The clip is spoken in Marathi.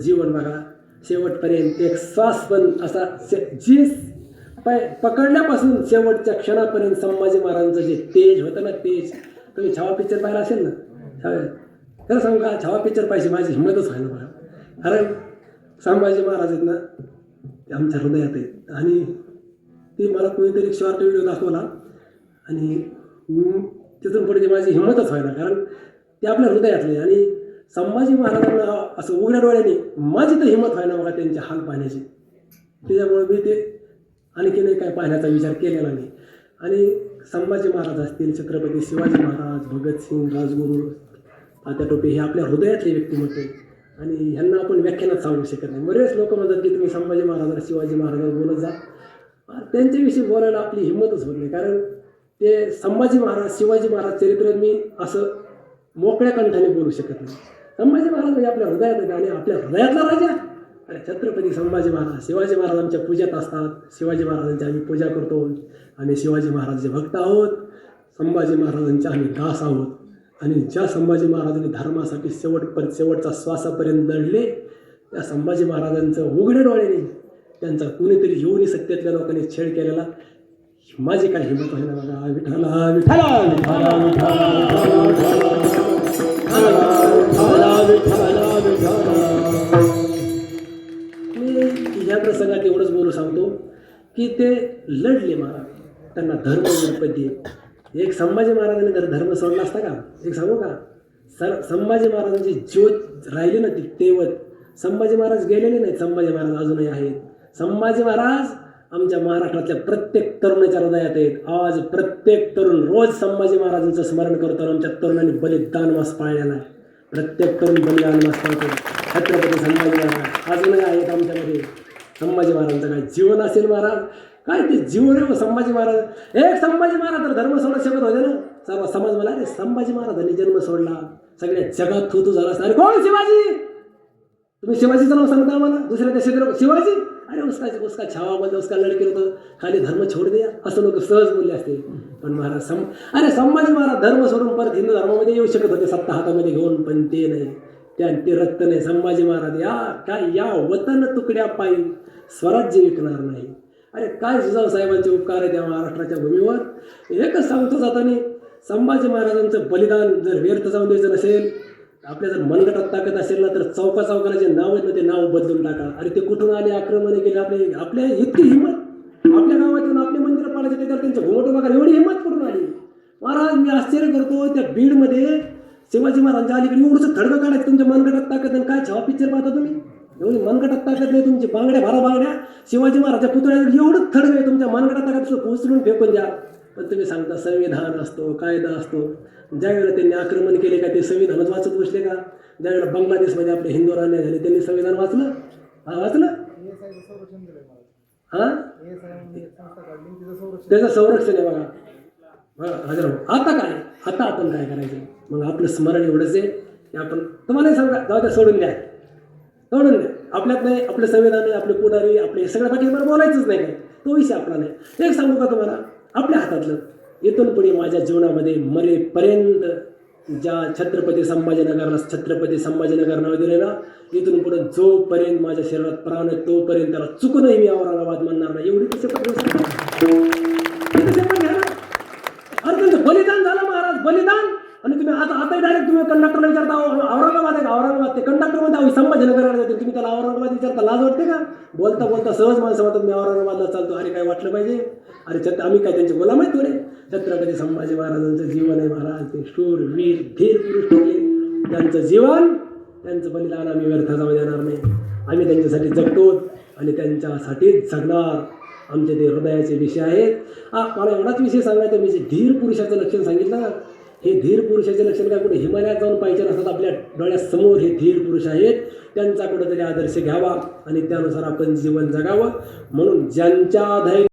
जीवन बघा. शेवटपर्यंत एक श्वास पण असा से जी पाय पकडल्यापासून शेवटच्या क्षणापर्यंत संभाजी महाराजांचं जे तेज होतं ना तेज. तुम्ही छावा पिक्चर पाहिला असेल ना? छावा. खरं सांगू का? छावा पिक्चर पाहिजे माझी हिंमतच व्हायला बघा कारण संभाजी महाराज आहेत ना ते आमच्या हृदयात आहेत. आणि ते मला कोणीतरी शॉर्ट व्हिडिओ दाखवला. आणि तिथून पुढे माझी हिंमतच व्हायला. कारण ते आपल्या हृदयातले. आणि संभाजी महाराजांना असं उघड्या डोळ्याने माझी तर हिंमत व्हायला बघा त्यांचे हाल पाहण्याची. त्याच्यामुळे मी ते आणखीनही काय पाहण्याचा विचार केलेला नाही. आणि संभाजी महाराज असतील छत्रपती शिवाजी महाराज भगतसिंग राजगुरू आता टोपे हे आपल्या हृदयातले व्यक्तिमत्व आणि ह्यांना आपण व्याख्यानात सांगू शकत नाही. बरेच लोक म्हणतात की तुम्ही संभाजी महाराजांना शिवाजी महाराजांवर बोलत जा. त्यांच्याविषयी बोलायला आपली हिंमतच होत नाही. कारण ते संभाजी महाराज शिवाजी महाराज चरित्र मी असं मोकळ्या कंठाने बोलू शकत नाही. संभाजी महाराज म्हणजे आपल्या हृदयात आणि आपल्या हृदयातला राजा. अरे छत्रपती संभाजी महाराज शिवाजी महाराज आमच्या पूजेत असतात. शिवाजी महाराजांची आम्ही पूजा करतो. आम्ही शिवाजी महाराजांचे भक्त आहोत. संभाजी महाराजांचे आम्ही दास आहोत. आणि ज्या संभाजी महाराजांनी धर्मासाठी शेवटपर्यंत शेवटचा श्वासापर्यंत लढले त्या संभाजी महाराजांचं उघड्या डोळ्याने त्यांचा कुणीतरी येऊन सत्तेतल्या लोकांनी छेड केलेला माझी काय हिंमत आहे ना बघा. विठ्ठला विठाला विठाला विठाला विठाला लढले महाराज. त्यांना धर्म निर्पद्य एक संभाजी महाराजांनी जर धर्म सोडला असता का? एक सांगू का? सर संभाजी महाराजांची ज्योत राहिली ना ती तेवत. संभाजी महाराज गेलेले नाहीत. संभाजी महाराज अजूनही आहेत. संभाजी महाराज आमच्या महाराष्ट्रातल्या प्रत्येक तरुणाच्या हृदयात आहेत. आज प्रत्येक तरुण रोज संभाजी महाराजांचं स्मरण करतो आमच्या तरुणांनी बलिदान मास पाळलेला आहे. प्रत्येक तरुण बलिदान मास पाळतो. छत्रपती संभाजी महाराज अजूनही आहेत आमच्यामध्ये. संभाजी महाराजांचं काय जीवन असेल महाराज? काय ते जीवन आहे संभाजी महाराज? एक संभाजी महाराज तर धर्म सोडत शकत होते ना? सर्व समाज मला अरे संभाजी महाराजांनी जन्म सोडला. सगळ्या जगात थू तू झाला अरे कोण शिवाजी? तुम्ही शिवाजीचं नाव सांगता आम्हाला? दुसऱ्या त्या शिवाजी? अरे उसका उसका छावा बंद उसका लडके होतं. खाली धर्म छोड द्या. असं लोक सहज बोलले असते. पण महाराज सम अरे संभाजी महाराज धर्म सोडून परत हिंदू धर्मामध्ये येऊ शकत होते. सत्ता हातामध्ये घेऊन पण ते नाही. त्या ते रक्त नाही. संभाजी महाराज या काय या वतन तुकड्या पायी स्वराज्य विकणार नाही. अरे काय जिजाऊ साहेबांचे उपकार आहे त्या महाराष्ट्राच्या भूमीवर? एकच सांगतो जाताना संभाजी महाराजांचं बलिदान जर व्यर्थ जाऊन द्यायचं नसेल आपल्या जर मनगटात ताकद असेल ना तर चौका चौकाला जे नाव आहेत ना ते नाव बदलून टाका. अरे ते कुठून आले? आक्रमण केले आपले? आपल्या इतकी हिंमत. आपल्या गावात आपले मंदिर पाडायचे त्याच्यावर त्यांचं घुमटो बघा एवढी हिंमत कुठून आली? महाराज मी आश्चर्य करतो त्या बीडमध्ये शिवाजी महाराजांच्या अलीकडे एवढंच थडगं काढायचं तुमच्या मनगटात ताकद आणि काय छावा पिक्चर पाहता तुम्ही? एवढी मनगटात ताकद नाही तुमची. बांगड्या भरा बांगड्या. शिवाजी महाराजच्या पुतळ्याकडे एवढंच थडवे आहे तुमच्या मनगटात ताकद उचलून फेकून द्या. पण तुम्ही सांगता संविधान असतो कायदा असतो. ज्यावेळेला त्यांनी आक्रमण केले का ते संविधानच वाचत बसले का? ज्यावेळेला बांगलादेशमध्ये आपले हिंदू अन्याय झाले त्यांनी संविधान वाचलं? हा वाचलं? हा? त्याचं संरक्षण आहे बघा. हजर आता काय? आता आपण काय करायचं? मग आपलं स्मरण एवढंच आहे. की आपण तुम्हालाही सांगा जाऊ द्या सोडून द्या. म्हणून आपल्यात नाही आपलं संविधान आहे आपले पुढारी आपले सगळ्या बाकी मला बोलायचंच नाही काय तो विषय आपला नाही. एक सांगू का तुम्हाला? आपल्या हातातलं. इथून पुढे माझ्या जीवनामध्ये मरेपर्यंत ज्या छत्रपती संभाजीनगरला छत्रपती संभाजीनगर नाव दिले ना इथून पुढे जोपर्यंत माझ्या शरीरात प्राण आहे तोपर्यंत त्याला चुकूनही मी औरंगाबाद म्हणणार नाही. एवढी कसे पण अरे त्यांचं बलिदान झालं महाराज बलिदान! आता आता डायरेक्ट तुम्ही कंडक्टरला विचारता औरंगाबाद आहे का? औरंगाबाद ते कंडक्टरमध्ये संभाजीनगरला जाते तुम्ही त्याला औरंगाबाद विचारता लाज वाटते का? बोलता बोलता सहज माणसं म्हणतात मी औरंगाबादला चालतो. अरे काय वाटलं पाहिजे? अरे छत्र आम्ही काय त्यांचे बोला आहेत थोडे. छत्रपती संभाजी महाराजांचं जीवन आहे महाराज ते शूर वीर धीर पुरुष ठरले. त्यांचं जीवन त्यांचं बलिदान आम्ही व्यर्थ जाऊ देणार नाही. आम्ही त्यांच्यासाठी जगतो आणि त्यांच्यासाठीच जगणार. आमचे ते हृदयाचे विषय आहेत. हा मला एवढाच विषय सांगायचा मी जे धीर पुरुषाचं लक्षण सांगितलं ना हे धीर पुरुषाचे लक्षण काय कुठे हिमालयात जाऊन पाहिजे असतात आपल्या डोळ्यासमोर हे धीर पुरुष आहेत. त्यांचा कुठेतरी आदर्श घ्यावा आणि त्यानुसार आपण जीवन जगावं. म्हणून ज्यांच्या धैर्य